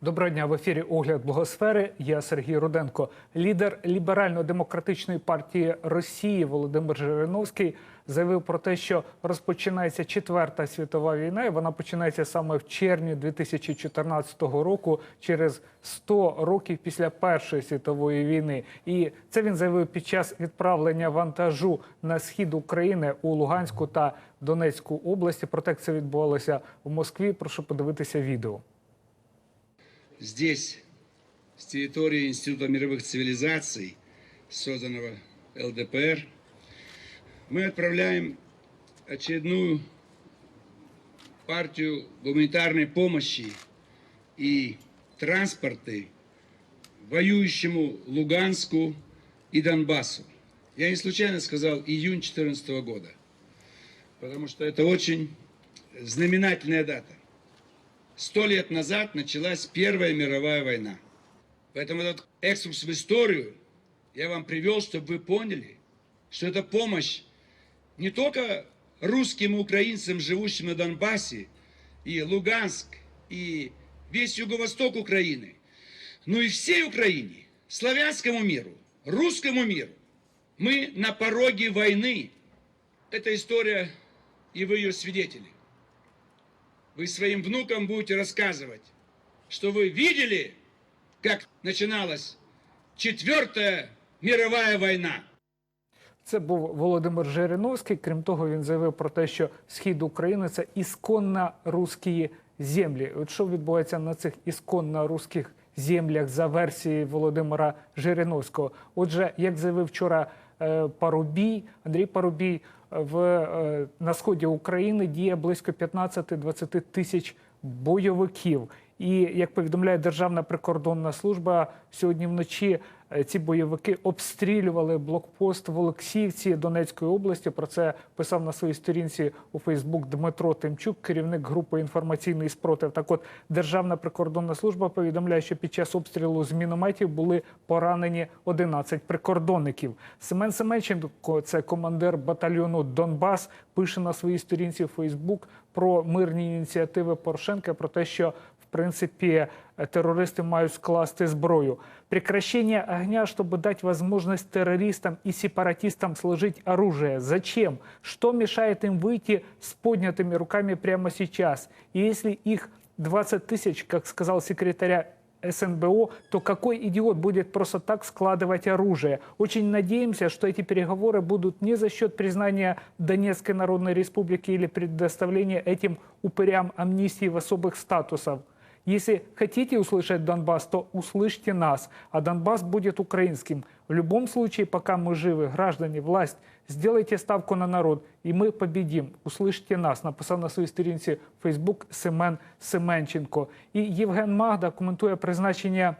Доброго дня в ефірі Огляд Благосфери. Я Сергій Руденко. Лідер ліберально-демократичної партії Росії Володимир Жириновський заявив про те, що розпочинається четверта світова війна, і вона починається саме в червні 2014 року, через 100 років після Першої світової війни. І це він заявив під час відправлення вантажу на схід України у Луганську та Донецьку області. Проте це відбувалося в Москві. Прошу подивитися відео. Здесь, с территории Института мировых цивилизаций, созданного ЛДПР, мы отправляем очередную партию гуманитарной помощи и транспорты воюющему Луганску и Донбассу. Я не случайно сказал июнь 2014 года, потому что это очень знаменательная дата. Сто лет назад началась Первая мировая война. Поэтому этот экскурс в историю я вам привел, чтобы вы поняли, что это помощь не только русским и украинцам, живущим на Донбассе, и Луганск, и весь юго-восток Украины, но и всей Украине, славянскому миру, русскому миру. Мы на пороге войны. Это история, и вы ее свидетели вы своим внукам будете рассказывать, что вы видели, как начиналась Четвертая мировая война. Це був Володимир Жириновський. Крім того, він заявив про те, що схід України це ісконно русські землі. От що відбувається на цих ісконно русських землях за версією Володимира Жириновського? Отже, як заявив вчора е, Парубій, Андрій Парубій, в е, на сході України діє близько 15-20 тисяч бойовиків. І як повідомляє Державна прикордонна служба, сьогодні вночі е, ці бойовики обстрілювали блокпост в Олексіївці Донецької області. Про це писав на своїй сторінці у Фейсбук Дмитро Тимчук, керівник групи інформаційний спротив. Так, от Державна прикордонна служба повідомляє, що під час обстрілу з мінометів були поранені 11 прикордонників. Семен Семенченко, це командир батальйону Донбас, пише на своїй сторінці у Фейсбук про мирні ініціативи Порошенка, про те, що в принципе, террористы мають скласти зброю. Прекращение огня, чтобы дать возможность террористам и сепаратистам сложить оружие. Зачем? Что мешает им выйти с поднятыми руками прямо сейчас? И если их 20 тысяч, как сказал секретаря СНБО, то какой идиот будет просто так складывать оружие? Очень надеемся, что эти переговоры будут не за счет признания Донецкой Народной Республики или предоставления этим упырям амнистии в особых статусах. Если хотите услышать Донбасс, то услышьте нас, а Донбасс будет украинским. В любом случае, пока мы живы, граждане, власть, сделайте ставку на народ, и мы победим. Услышьте нас, написав на своїй сторінці Facebook Семен Семенченко. І Євген Магда коментує призначення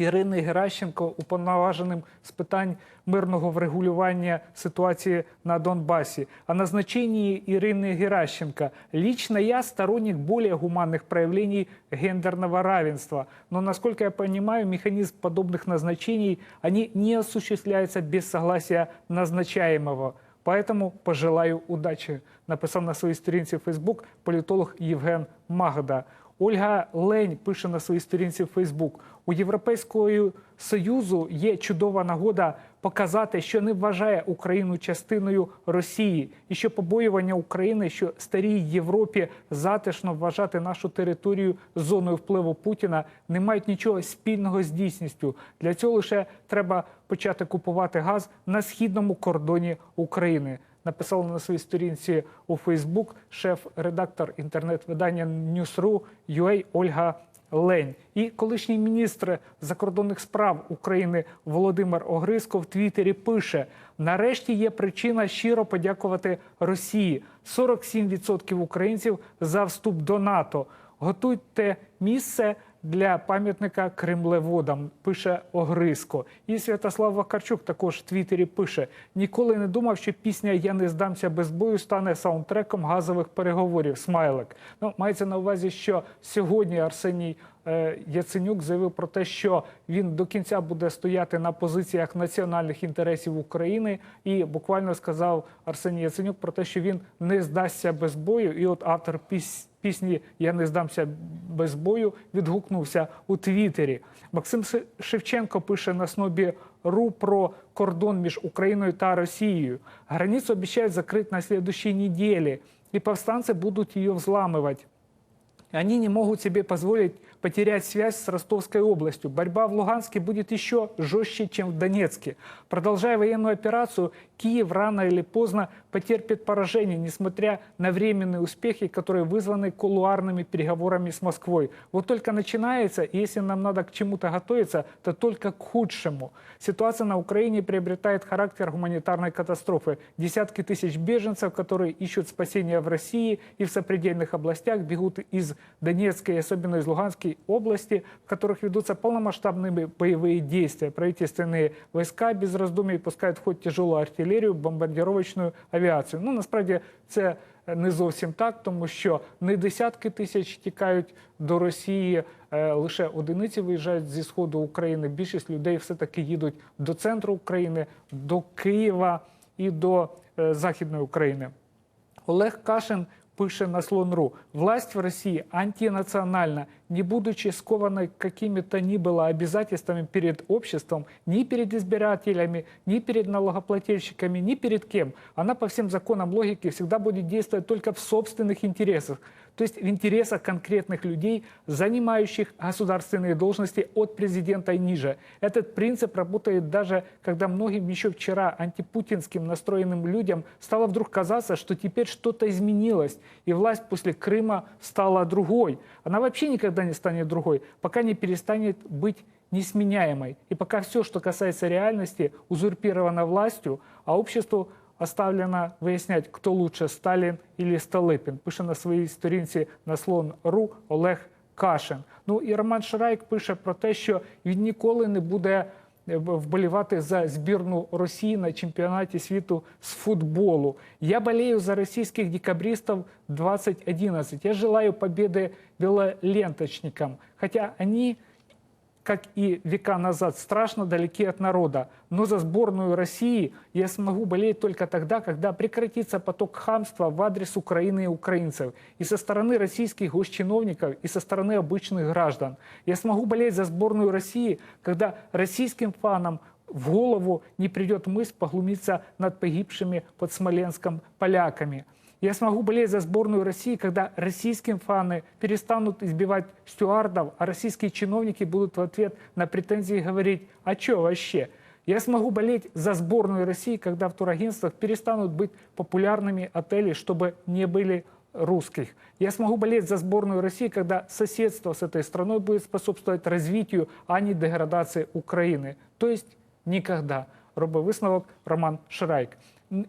Ірини Геращенко уповноваженим з питань мирного врегулювання ситуации на Донбассе. О назначении Ирины Геращенко. Лично я сторонник более гуманных проявлений гендерного равенства. Но, насколько я понимаю, механизм подобных назначений, они не осуществляются без согласия назначаемого. Поэтому пожелаю удачи, написав на своїй сторінці в Фейсбук політолог Євген Магда. Ольга Лень пише на своїй сторінці в Фейсбук: у Європейського Союзу є чудова нагода показати, що не вважає Україну частиною Росії, і що побоювання України, що старій Європі затишно вважати нашу територію зоною впливу Путіна, не мають нічого спільного з дійсністю. Для цього лише треба почати купувати газ на східному кордоні України написала на своїй сторінці у Фейсбук шеф-редактор інтернет-видання Newsru UA Ольга Лень. І колишній міністр закордонних справ України Володимир Огризко в Твіттері пише: нарешті є причина щиро подякувати Росії. 47% українців за вступ до НАТО. Готуйте місце для пам'ятника Кремлеводам, пише Огризко. І Святослав Вакарчук також в Твіттері пише: ніколи не думав, що пісня Я не здамся без бою стане саундтреком газових переговорів. Смайлик. Ну, мається на увазі, що сьогодні Арсеній Яценюк заявив про те, що він до кінця буде стояти на позиціях національних інтересів України, і буквально сказав Арсеній Яценюк про те, що він не здасться без бою. І от автор піс- пісні Я не здамся без бою відгукнувся у Твіттері. Максим Шевченко пише на снобі РУ про кордон між Україною та Росією. Границу обіцяють закрити на следующей неделе, і повстанці будуть її взламывать. Они не могут себе позволить потерять связь с Ростовской областью. Борьба в Луганске будет еще жестче, чем в Донецке. Продолжая военную операцию, Киев рано или поздно потерпит поражение, несмотря на временные успехи, которые вызваны кулуарными переговорами с Москвой. Вот только начинается, если нам надо к чему-то готовиться, то только к худшему. Ситуация на Украине приобретает характер гуманитарной катастрофы. Десятки тысяч беженцев, которые ищут спасения в России и в сопредельных областях, бегут из Донецкой и особенно из Луганской области, в которых ведутся полномасштабные боевые действия. Правительственные войска без раздумий пускають в ход тяжелу артилерію, бомбардировочну авіацію. Ну насправді це не зовсім так, тому що не десятки тисяч тікають до Росії, е, лише одиниці виїжджають зі сходу України. Більшість людей все-таки їдуть до центру України, до Києва і до е, Західної України. Олег Кашин пише на Слон.ру. Власть в России антинациональна, не будучи скованной какими-то ни было обязательствами перед обществом, ни перед избирателями, ни перед налогоплательщиками, ни перед кем. Она по всем законам логики всегда будет действовать только в собственных интересах, то есть в интересах конкретных людей, занимающих государственные должности от президента и ниже. Этот принцип работает даже, когда многим еще вчера антипутинским настроенным людям стало вдруг казаться, что теперь что-то изменилось, и власть после Крыма стала другой. Она вообще никогда не станет другой, пока не перестанет быть несменяемой. И пока все, что касается реальности, узурпировано властью, а обществу оставлено выяснять, кто лучше, Сталін или Столипін. Пише на своїй сторінці на слон.ру Олег Кашин. Ну і Роман Шарайк пише про те, що він ніколи не буде е, вболівати за збірну Росії на чемпіонаті світу з футболу. Я болею за российских декабристов 2011. Я желаю победы велоленточникам, хотя они как и века назад, страшно далеки от народа. Но за сборную России я смогу болеть только тогда, когда прекратится поток хамства в адрес Украины и украинцев. И со стороны российских госчиновников, и со стороны обычных граждан. Я смогу болеть за сборную России, когда российским фанам в голову не придет мысль поглумиться над погибшими под Смоленском поляками. Я смогу болеть за сборную России, когда российские фаны перестанут избивать стюардов, а российские чиновники будут в ответ на претензии говорить «А чё вообще?». Я смогу болеть за сборную России, когда в турагентствах перестанут быть популярными отели, чтобы не были русских. Я смогу болеть за сборную России, когда соседство с этой страной будет способствовать развитию, а не деградации Украины. То есть никогда. Робив висновок Роман Ширайк.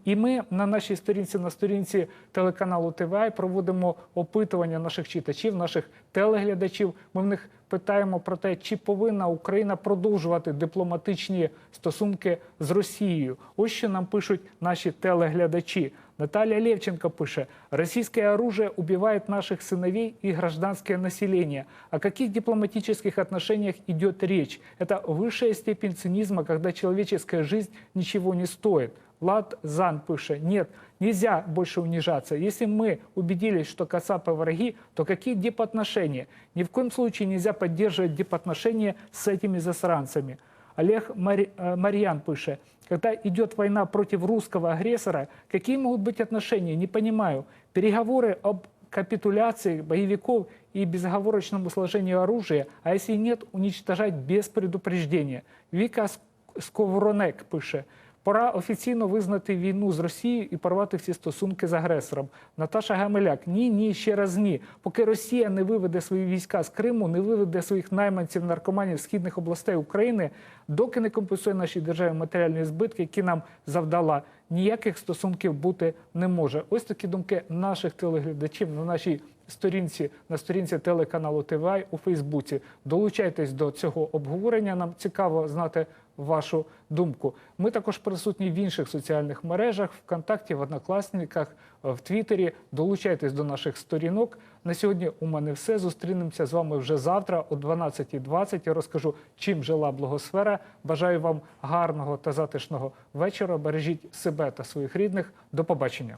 І ми на нашій сторінці, на сторінці телеканалу ТВА проводимо опитування наших читачів, наших телеглядачів. Ми в них питаємо про те, чи повинна Україна продовжувати дипломатичні стосунки з Росією. Ось що нам пишуть наші телеглядачі. Наталья Левченко пише, российское оружие убивает наших сыновей и гражданское население. О каких дипломатических отношениях идет речь? Это высшая степень цинизма, когда человеческая жизнь ничего не стоит. Влад Зан пише, нет, нельзя больше унижаться. Если мы убедились, что Кацапы враги, то какие дипотношения? Ни в коем случае нельзя поддерживать дипотношения с этими засранцами. Олег Мари- э, Марьян пише, когда идет война против русского агрессора, какие могут быть отношения? Не понимаю. Переговоры об капитуляции боевиков и безоговорочному сложению оружия, а если нет, уничтожать без предупреждения. Віка Ск- Сковоронек пише, Пора офіційно визнати війну з Росією і порвати всі стосунки з агресором. Наташа Гамеляк, ні, ні, ще раз ні. Поки Росія не виведе свої війська з Криму, не виведе своїх найманців наркоманів східних областей України, доки не компенсує нашій державі матеріальні збитки, які нам завдала, ніяких стосунків бути не може. Ось такі думки наших телеглядачів на нашій сторінці на сторінці телеканалу ТВА у Фейсбуці. Долучайтесь до цього обговорення. Нам цікаво знати вашу думку. Ми також присутні в інших соціальних мережах, ВКонтакті, в Однокласниках, в Твіттері. Долучайтесь до наших сторінок. На сьогодні у мене все. Зустрінемося з вами вже завтра о 12.20. Я розкажу, чим жила благосфера. Бажаю вам гарного та затишного вечора. Бережіть себе та своїх рідних. До побачення.